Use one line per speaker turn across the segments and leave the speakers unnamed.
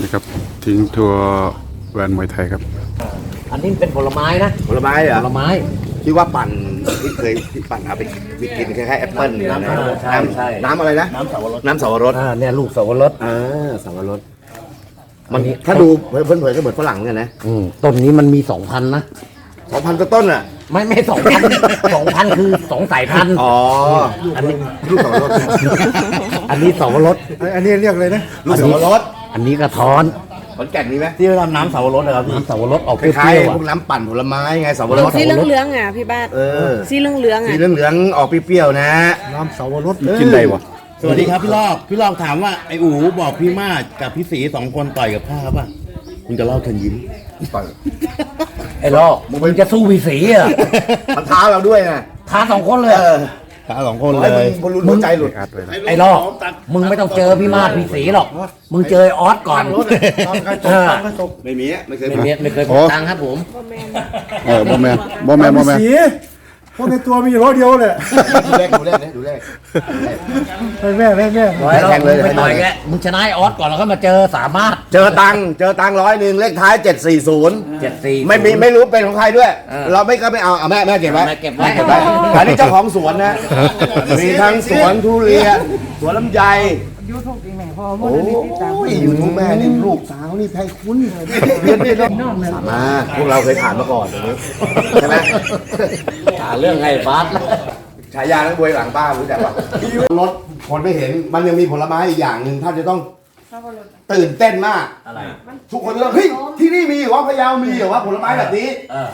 นี่ครับ ทิ้งทัวร์แวนมวยไทยครับ
อันนี้เป็นผลไม้นะ
ผลไม้เหร
ผ
อ
ลไม้
ที่ว่าปั่นที่เคยที่ปั่นเอาไปกินคล้ายๆแอปเปิ้ลนะ
น้ำใช่ใช่
น้ำน้ำอะไรนะ น้ำสาวรสน้ำสาวรส
อ่าเนี่ยลูกสวรส
อ่าสาวรสมันถ้าดูเพื่อนๆก็เหมือนฝรั่งเหมือนกันนะ
อืมต้นนี้มันมีสองพันนะ
สองพันต้นอะ
ไม่ไม่สองพันสองพันคือสองสายพันธุ์
อ๋อ
อันนี้
ลูกสาวรส
อันนี้สวรส
อันนี้เรียกเลยนะ
ลูกสาวรส
อันนี้กระท้อน
ขอนแก่นมีไหม
ที่ทำน้ำเสาวรสนะครับพี่
น้ำสวรสออก
ค
เปรี้
ล้าย
ยว
ๆ
ๆ
พ
อะ
วกน้ำปั่นผลไม้ไงสาวรส
สีเหลืองเหลืองๆอะพี่บ้าน
เออ
สีเหลืองเหลืองๆ
สี
อะ
เหลืองๆออกเปรี้ยวๆนะ
น้ำเสาวรส
กินได้วะ
สวัสดีครับพี่ลอกพี่ลอกถามว่าไอ้อูบอกพี่มาศกับพี่สีสองคนต่อยกับข้าป่ะคุณจะเล่าเชิญยิ้ม
ต่อย
ไอ้ลอกมึงจะสู้วีสีอะ
มันท้าเราด้วยนะ
ท้าสองคนเลย
เอ
อะ
อ
ข้าสองคน
ไอ้
เล
มึ
ย
งบอลลูนหัวใจหลุด
อัดไว้นะ
ไอ้ลอกมึงไม่ต้องเจอพี่มาศพี่สีหรอก มึงเจอไอ้ออสก่อน
ตามใครตก
เออ
ตามใครตก
ไม่มีอะไม่เคย
ไม่
มี
เมียไม่เคย
โอ้
บอกตังค์ครับผม
เออบ่แมนบ่แมนบ่แมน
สี พวกในตัวมีอยู่ร้อยเดียวเลย
ดูเลขดูเลขนะดูเลข
ให้แม่ให้แม่
ร้อยเรา
แทงเลย
ไปต่อยแกมึงชนะไอ้ออสก่อนแล้วก็มาเจอสามารถ
เจอตังค์เจอตังค์ร้อยหนึ่งเลขท้าย 740
เจ็ดสี่
ไม่มีไม่รู้เป็นของใครด้วย
เออ
เราไม่ก็ไม่เอาเอาแม่แม่เก็บไว้
แม่เก็บไว้
แม่เก็บไว้อันนี้เจ้าของสวนนะ มีทั้งสวนทุเรียนสวนลำไย โอ้ยอยู่ทุกแม่นี่ลูกสาวนี่แพงคุณเรียนได้แล้วสามารถพวกเราเคยผ่านมาก่อนตรงนี้ใช่ไหม
หาเรื่องไอ้ฟาส
ฉายานักบวยหลังบ้านรู้จักปะรถคนไม่เห็นมันยังมีผลไม้อีกอย่างหนึ่งท่านจะต้อง ตื่นเต้นมาก
อะไร
ทุกคนจะต้องเฮ้ยที่นี่มีเหรอวะพะเยามีเหรอวะผลไม้แบบนี้
เออ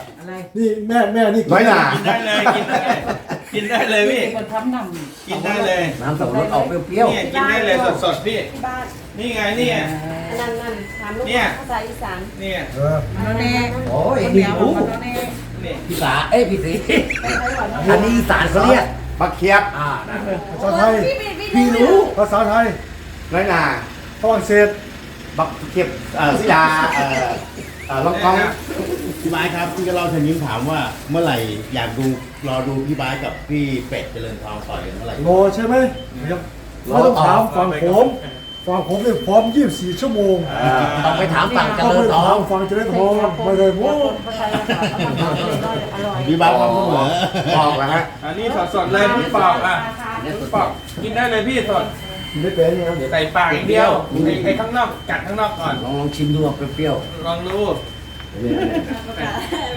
นี่แม่แม่นี่
น้อยหนา
กินได้เลยกินได้เลยกินได้เลยพี่กินได้เลย
น้ำสับปะรดออกเปรี้ยว
เนี่ยกินได้เลยสดๆพี่
บ้าน
นี่ไงเนี่ย
นั่นนั่นถามลูก
เนี่ย
ภาษาอีสาน
เนี่ย
เออ
ๆโอ้ยนี่รู้
นี่
พี่สาเอ้ยพี่สีอันนี้อีสานเขาเรียก
มะเขียบ
อ่านะ
ภาษาไทย
พี่รู้
ภาษาไทย
น้อยหนา
ฝรั่งเศส
บักเขียบเอ่อศิลาเอ่อเอ่อลองกอง
พี่บายครับพี่ก็เล่าเชิญยิ้มถามว่าเมื่อไหร่อยากดูรอดูพี่บายกับพี่เป็ดเจริญทองต่อยกันเมื่อไหร่
โลใช่ไหมเราต้องถามฝั่งผมฝั่งผมเนี่ยพร้อม 24 ชั่วโมง
ต้องไปถามฝั่งเจ
ต้อง
ริญ
ไป
ทอ
ถางมฝั่งเจริญทองไม่ได้พูด
พี่บายความเสมอ
บอกแล้วฮะ
อันนี้สดๆเลยพี่ปอกอะพี่ปอกกินได้เลยพี่สด
ไม่เป็นนะ
ใส่ปากอย่างเดียวไอ้ไอ้ข้างนอกกัดข้างนอกก่อน
ลองลองชิมดูว่าเปรี้ยว
ลองดู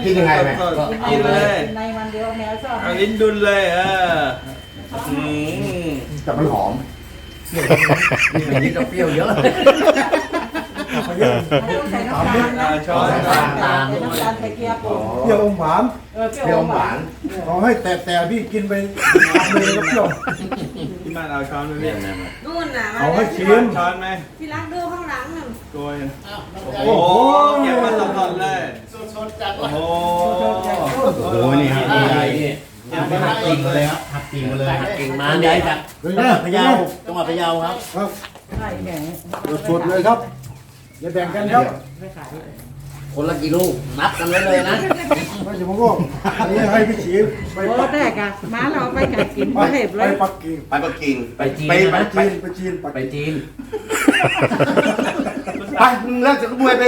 กินยังไงไหม
สดๆกินเลย
ในวันเดียวแมวชอบ
เอาลิ้นดุนเลยเอออืม
แต่มันหอม
ๆอันนี้ก็เปรี้ยวเยอะ
อ่าช้อน
น้ำตาล
น้ำตาลตะเกียบ
เปรี้ยวอมหวาน
เออเป
เป
รี้
รี้
ย
ยวว
ห
ห
วาวา
นน
ขอให้แต่แต่พี่กินไปทำเลยก็เปรี้ยว
ที่บ้านเอาช้อนไหมพี่
นู่นน่ะ
เอาให้ชิม
ช้อนไหม
พี่รักดูข้างหลังน่ะ
โกยโอ้โหเก็บมาสดๆเลยโอ้โห
โอ้โหนี่ครับพี่ใหญ่นี่หักกิ่งมาเลยครับหักกิ่งมาเลย
กิ่งมา
อัน
เนี่
ให
ย
ญ่จาก
เป็น
จั
ไง
งหวัดพะเยาจังหวัดพะเยาครับ
ครับสดๆเลยครับอย่าแบ่งกันครับ
คนละกี่ลูกนับกันไว้เลยนะ
ไม่ใช่ผมก็อันนี้ให้พี่ฉีไป
โอ้
ปัก
แตกอะม้าเราไปกัดกิน
ไป
ไม่เห็บ
ไป
เลย
ปักกิ่ง
ไปปักกิ่ง
ไปจีน
ไป
ใช่ไหม
ไป
จีนไปจีนปัก
ไปจีน
ไปมึงเลิกจากมวยไป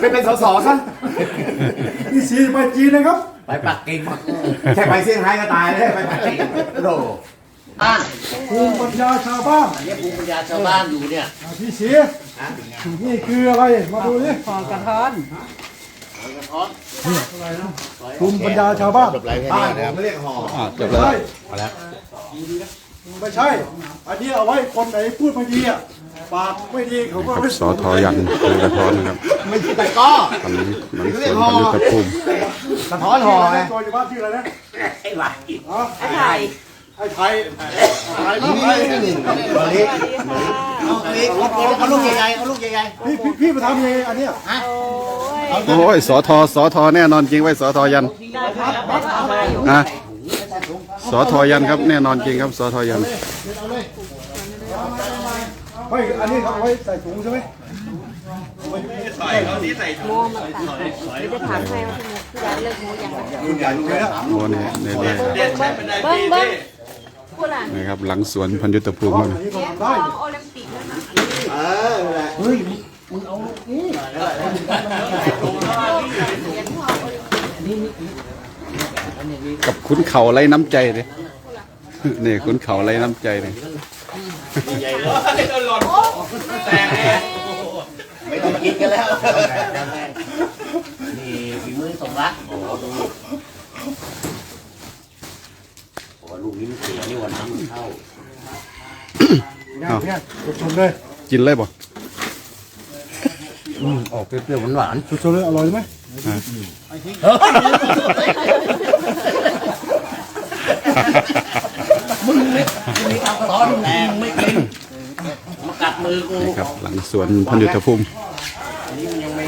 ไปเป็นสสซะ
นี่สีไปจีนนะครับ
ไปปักกิ่ง
แค่ไปเซี่ยงไฮ้ก็ตายแล้วไปปักกิ่งโด
อ่าน
ภูมิปัญญาชาวบ้าน
อันนี้ภูมิปัญญาชาวบ้านอยู่เนี่ย
อะพี่สีนี่คืออะไรมาดูนี่
ฟองกระท้อน
ภูมิปัญญาชาวบ้าน
จบไรแค่
บ้า
นี้
น
นะครับ
ผมไม่เรียกห่อ
อะจบ
ไม่
แล้ว
ใช่ไม่ใช่ อันนี้เอาไว้คนไหนพูดไม่ดีอะปากไม่ดีเขาก็
กับ
ไม่
สอทอยันคือกระท้อนนะครับ
ไม่ใช่แต่ก็
ตอนนี้หนังสวนพันยุทธภูมิ
สะท้อนห่อไง
ตัวอยู่บ้านชื่ออะไรนะ
ไอ้ไหล
อ๋อ
ไอ้ไข่
ไอ้ไทยไทย
นี่
ไทย
นี่นี่ตอนนี้เอาลูกใหญ่ๆเอาลูกใหญ่
พี่พี่พี่มาทำยังไงอันเนี้ย
โอ้ย
โอ้ยสอทอสอทอแน่นอนจริงไว้สอทอยันนะสอทอยันครับแน่นอนจริงครับสอทอยัน
ไม่อันนี้เขาเอาไว้ใส่ถุงใช่ไหม
ใส่เขาที่ใส่ถุ
โม
ง
มันตัดเดี๋ยวจะถามให้ว่าพี่รักเลิกโมยังไง
ๆลูกใหญ่ลูกเล็ก
โอ้เนี่ยเนี่ยเนี่ย
เด็ดใช้เป็นไอ
เบิ้ง
พี
เบิ้ง
พี่
พูดอะ
นะครับหลังสวนพันยุทธภูมิ
อั
ครับ
นนี้ก็
เนี่ย
ทำได้
ของโอลิมปิกนั่นน่ะ
เออนั่นแหละ
เฮ้ย มึงเอาลูกนี้
กับขุนเขาไรน้ำใจเลยนี่ขุนเขาไรน้ำใจเลย
ไม่ต้องกินกันแล้วนี่ฝีมือสมรักโอ้โหดูโอ้โหลูกนี้มันเสียนี่หว่าน้ำมันเข้า
เนี่ยเนี่ยสดๆเลย
กินเลยบ่
อืมออกเปรี้ยวๆหวาน
สดๆเลยอร่อยไหม
ๆมึงไม่มึงไม่เอาตอนมึงไม่กินมากัดมือกู
นี่ครับ หลังสวนพันยุทธภูมิเออนี่มัน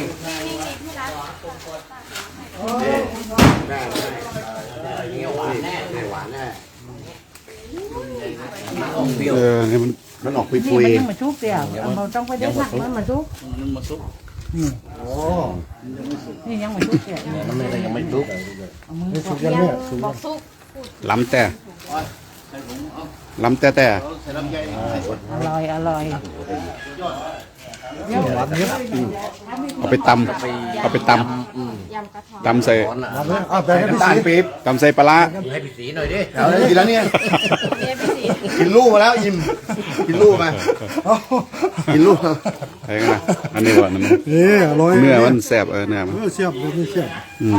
มันออกปุ
นี่
ย
มันยังมาชุกเดียวเราต้องไปได้ผักมัน มาชุกนี่ยังมาชุกเดียว
มันไม่ได้ยังไม่ลุก
บอกซุก
ล้ำแต่ล้ำแต่แต่
อร่อยอร่อย
เอาไปตำเอาไปต
ยำกระท้อนำ
ตำใส่
ร้อนอะ
เอาเลยอะแบ่งให้
ๆ
พี่
น้ำตา
สี
ลปี๊บ
ตำใส่ปลาร้า
ให้พี่สีหน่อยดิ
เอาเลยกินแล้วเนี่ย
เนี่ยพี่สี
กินลูกมาแล้วอิ่มกินลูกมากินลูกมา
ใช่กันนะอันนี้ว่ามัน
นี่อร่อย
เนื้อมันแสบเออเนื้อมัน
เออเสียบเลยนี่เสียบ
อืม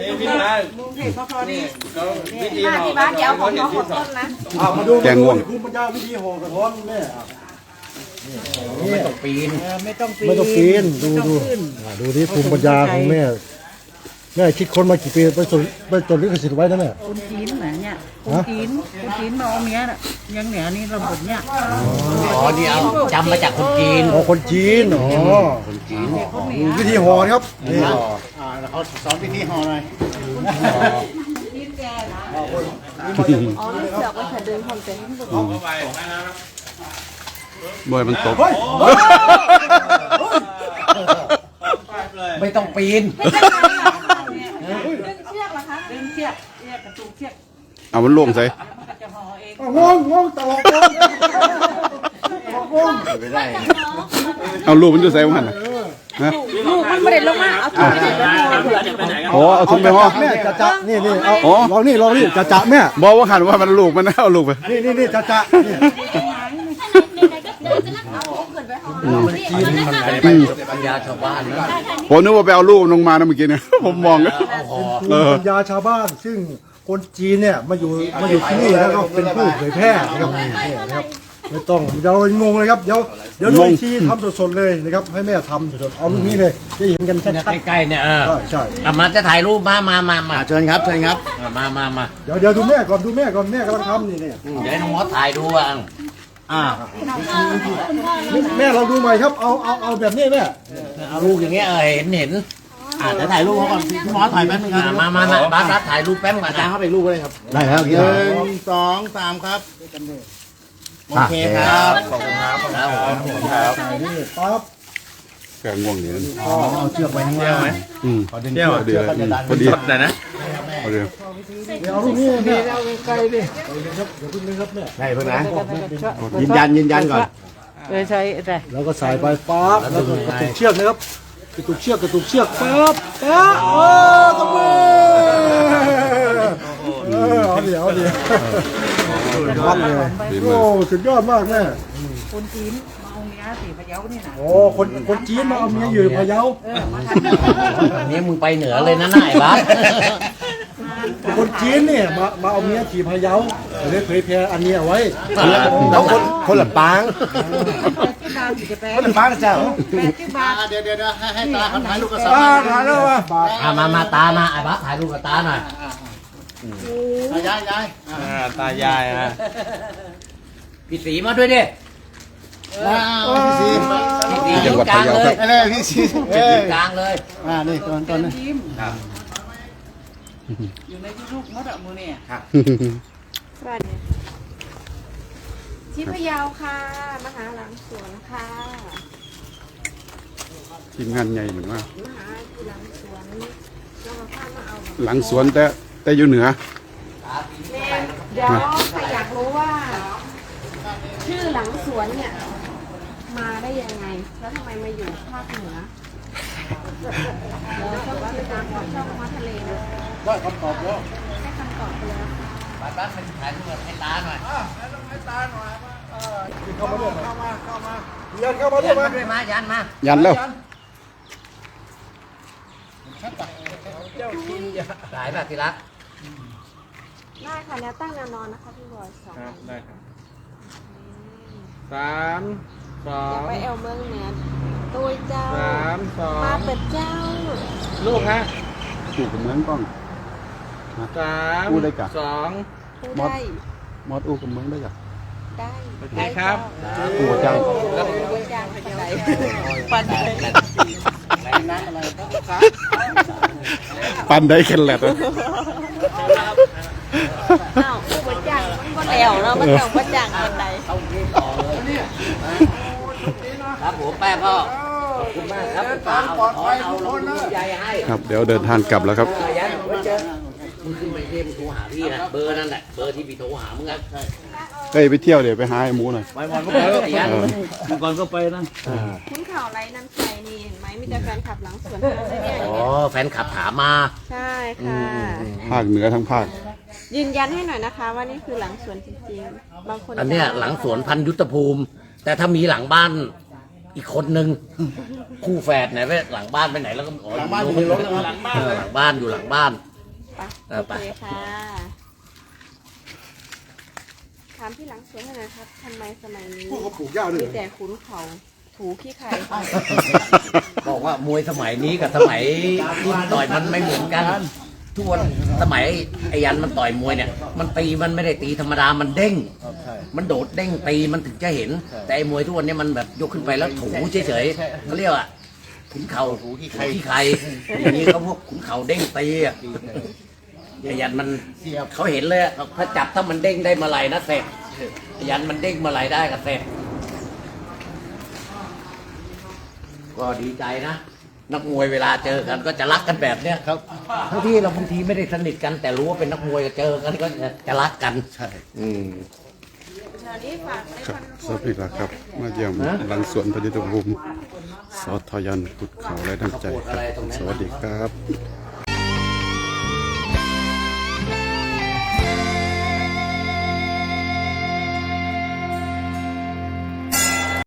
นี่พี่บ้าน
มุงเผ็ดพอดี
เขาวิธี
มา
ห่อ
ที่บ้านเดี๋ยวเอาของน้องขอต้นนะ
อะมาดูมาดูนี่ภูมิปัญญาวิธีห่อกระท้อนแม่อะ
ไม่ต้องปีน
ไม่ต้องปีน
ไม่ต้องปีนดูดูอะดูที่ภูมิปัญญาของแม่แม่คิดคนมากี่ปีไปจดไปจดลิขสิทธิ์ไว้นะแม่
คุณจีนนะเนี่ยคุณจีนคุณจีนมาเอาเมียน่ะยังเหนือนี่ระบบเนี่ย
อ๋อนี่เอาจำมาจากคนจีน
อ๋อคนจีนอ๋อ
คนจีน
วิธีห่อนะครับนี่
เขาสอนวิธีห่อหน่อย
อ๋อนี่เสือกไว้เธอเดินความเป็นที่สุด
บอยมันตก
ไม่ต้องปีน
ดึงเชือกเหรอคะ
ดึงเชือกเชือกกระตุกเชือก
เอามันล่วงใส่
มันก็จะห่อเอง
อะงงงงตลอดงงตลอดงง
เอาลูกมันจะใส่มันน่ะนะ
ลูกมันไม่ได้ลงมาเอาถุงไปห่อเผื่อ
โอ้เอาถุงไปห่อ
แม่จะจะนี่นี่เอา
อ๋อ
ลองนี่ลองนี่จะจะแม่
บอกว่าหันว่ามันลูกมันนะเอาลูกไป
นี่นี่นี่จะจะนี่
จีนมันอะไรไปปัญญาชาวบ้านนะ
ผมนึกว่าไปเอาลูกมันลงมานะเมื่อกี้เนี่ย ผมมองนะ
เอาห่อ
เออ
ปัญญาชาวบ้าน ซึ่งคนจีนเนี่ยมาอยู่มาอยู่ที่นี่แล้วก็เป็นผู้เผยแพร่นะครับนี่นะครับไม่ต้องเดี๋ยวงงเลยครับเดี๋ยวเดี๋ยวดูอีกทีทำสดๆเลยนะครับให้แม่ทำสดๆเอาลูกนี้เลยจะเห็นกันชัด
ใกล้ๆเนี่ยเออ
ๆใช่ใช่
อะมาจะถ่ายรูปมามามามา
อะเชิญครับเชิญครับ
เออมามามา
เดี๋ยวเดี๋ยวดูแม่ก่อนดูแม่ก่อนแม่กำลังทำนี่เนี่ย
อืมเดี๋ยวให้น้องมอสถ่ายดูอะ อ่า
แม่เราดูใหม่ครับ เอาเอาเอาแบบนี้แม่
เอาลูกอย่างเงี้ยเออเห็นเห็น
อ่าเดี๋ยวถ่ายรูปเขาก่อนพี่หมอถ่ายแป๊บนึงค
อะ
รับ
มามามาบาสบาสถ่ายรูปแป๊บก่อน
อาจาร
นะ
ย์เข้าไปรูปก็ได้ครับ
ได้ครับ
หนึ่งสองสามครับโอเคครับขอบคุณครับ
ครับผม
ปั๊บ
แกง่วงอยู่นั่น
เอาเชือกไว้ข้างล่าง
อืมพอดีเดียวอืมพอดีพอดี
เดี๋ยวเอาลูกนี้แม่เอาไกลดิครับเดี๋ยวพึ่งนึงครับแม่
ได้เพื่อนนะยืนยันยืนยันก่อน
เออใช่แต่
แล้วก็ใส่ไปปั๊บแล้วก็กระตุกเชือกนะครับกระตุกเชือกกระตุกเชือกปั๊บปั๊บโอ้ตบมือเออเอาเดี๋ยวเอาเดี๋ยววัดเลยโอ้สุดยอดมากแม่
คนจีนมาเอาเมียสีพะเยานี่นะ
โอ้คนคนจีนมาเอาเมียอยู่พะเยา
เออมาทำ
อันนี้มึงไปเหนือเลยนะนายบาส
คนจีนเนี่ยมามาเอาเมียที่พะเยาเลยเผยแพร่อันนี้เอาไว้
เราคนคนละปาง
ที่บ้านสิจะแปล
คนละปางเจ้า
แปลที่บ้าน
เดี๋ยวเดี๋ยวให้ให้ตาเขาถ่ายรูปกับสา
อ่าถ่ายแล้วว่ะ
อะมามาตามาไอ้บาสถ่ายรูปกับตาหน่อย
ยายยาย
ตายายนะ
พี่สีมาด้วยดิ
พี่ซี
พี่สีอยู่กลางเลย
เอ้ยพี่ซี
พี่
เอ้
สี
ย
กลางเลย
อ่านี่ตอนตอนนี้
ยิ้ม อยู่ในที่ลูกมดอะมือเนี่ย
สวัสดีที่พะเยาค่ะมหาหลังสวนค่ะ
ทีมงานใหญ่เหมือนว่าม
หาที่หลังสวนแล้วก็พามาเอา
หลังสวนแต่แต่อยู่เหนือ
แม่เดี๋ยวใครอยากรู้ว่า ชื่อหลังสวนเนี่ย มาได้ยังไง แล้วทำไมมาอยู่ภาคเหนือแล้วก็ว่า ไปตามความชอบของมาทะเลได้คำตอบแล้วได้คำตอบไปแล้ว
บ้านบ้านเป็นถ่ายรูปให้ตาหน่อย
เข้ามาด้วยเข้ามาเข้ามายันเข้ามาด้วยไหม
ด้วยมายันมา
ยันแล้ว
ถ่ายแบบทีละ
ได้ค่ะแนวตั้งแนวนอนนะคะพี่บอยสอง
ได้ครับสามสอง
ไปแอลเมืองเหนื อตัวเจ้า
สามสอง
มาเป็ดเจ้า
ลูกฮะ
อยู่กับเหมืองกล้อง
สาม
พูดได้กะ
สอง
พูด
มด
ได้
มอดอู้กับเหมืองได้จ้ะ
ได้
โอเคครับ
อู้กับจัง
ตัวเจ้าปันไดปันได
ปันได้แค่แหละ
อ้าวผู้บัญจังมันก็แอวเนาะมันต้องบัญจังปันได
ต้องที่ต่อเลยครับผมแป้พ่อ ขอบคุณมากครับตาเอาขอเอาลงใหญ่ให้
ครับเดี๋ยวเดินทางกลับแล้วครับ
ยันไว้เจอมึงขึ้นไปเรียมโทรหาพี่นะเบอร์นั่นแหละเบอร์ที่พี่โทรหามึงอะ
เฮ้ยไปเที่ยวเดี๋ยวไปหาไอ้หมูหน่อย
ไปวันก็ไปแล้วยัน
เออ
ก่อนก็ไปนะ
คุณข่าวไรน้ำใจนี่เห็นไหมมีแต่แฟนคลับหลังสวนเท่านั้นเลยเนี่ย
อ๋อแฟนขับถามมา
ใช่ค่ะ
ภาคเหนือทั้งภาค
ยืนยันให้หน่อยนะคะว่านี่คือหลังสวนจริงๆ บางคน
อันเนี้ยหลังสวนพันยุทธภูมิ แต่ถ้ามีหลังบ้าน อีกคนนึง คู่แฝดไหนไปหลังบ้านไปไหนแล้วก็หลังบ้านอยู่ในรถหลังบ้านหลังบ้านอยู่หลังบ้าน
ไป
เออ
โอ
ไป
เคค่ะ ถามพี่หลังสวนหน่อยนะครับทำไมสมัยนี้
พวกเขาปลูกหญ้าด้วย
มีแต่ขุนเขาถูขี้ไข่
บอกว่ามวยสมัยนี้กับสมัยที่ต่อยมันไม่เหมือนกัน ทุกวันสมัยไอ้ยันมันต่อยมวยเนี่ย มันตีมันไม่ได้ตีธรรมดามันเด้งมันโดดเด้งตีมันถึงจะเห็นแต่ไอ้มวยทุกวันเนี้มันแบบยกขึ้นไปแล้วถูเฉยๆเขาเรียกว่าขุนเข่าถูที่ไข่ที่ไข่อย่างนี้เขาพวกขุนเข่าเด้งตีอะไอ้ยันมันเขาเห็นเลยอะถ้าจับถ้ามันเด้งได้เมื่อไหร่นะเสร็จไอ้ยันมันเด้งเมื่อไหร่ได้ก็เสร็จก็ดีใจนะ นักมวยเวลาเจอกันก็จะรักกันแบบเนี้ยครับทั้งที่เราบางทีไม่ได้สนิทกัน แต่รู้ว่าเป็นนักมวยก็เจอกันก็จะจะรักกัน ใช่อืม
แถวนี้ฝากใน
ค
ครับน
สวัสดีครับ มาเยี่ยมหลังสวนพระยุทธภูมิสอทอยันขุดเขาและน้ำใจครับ สวัสดีครับ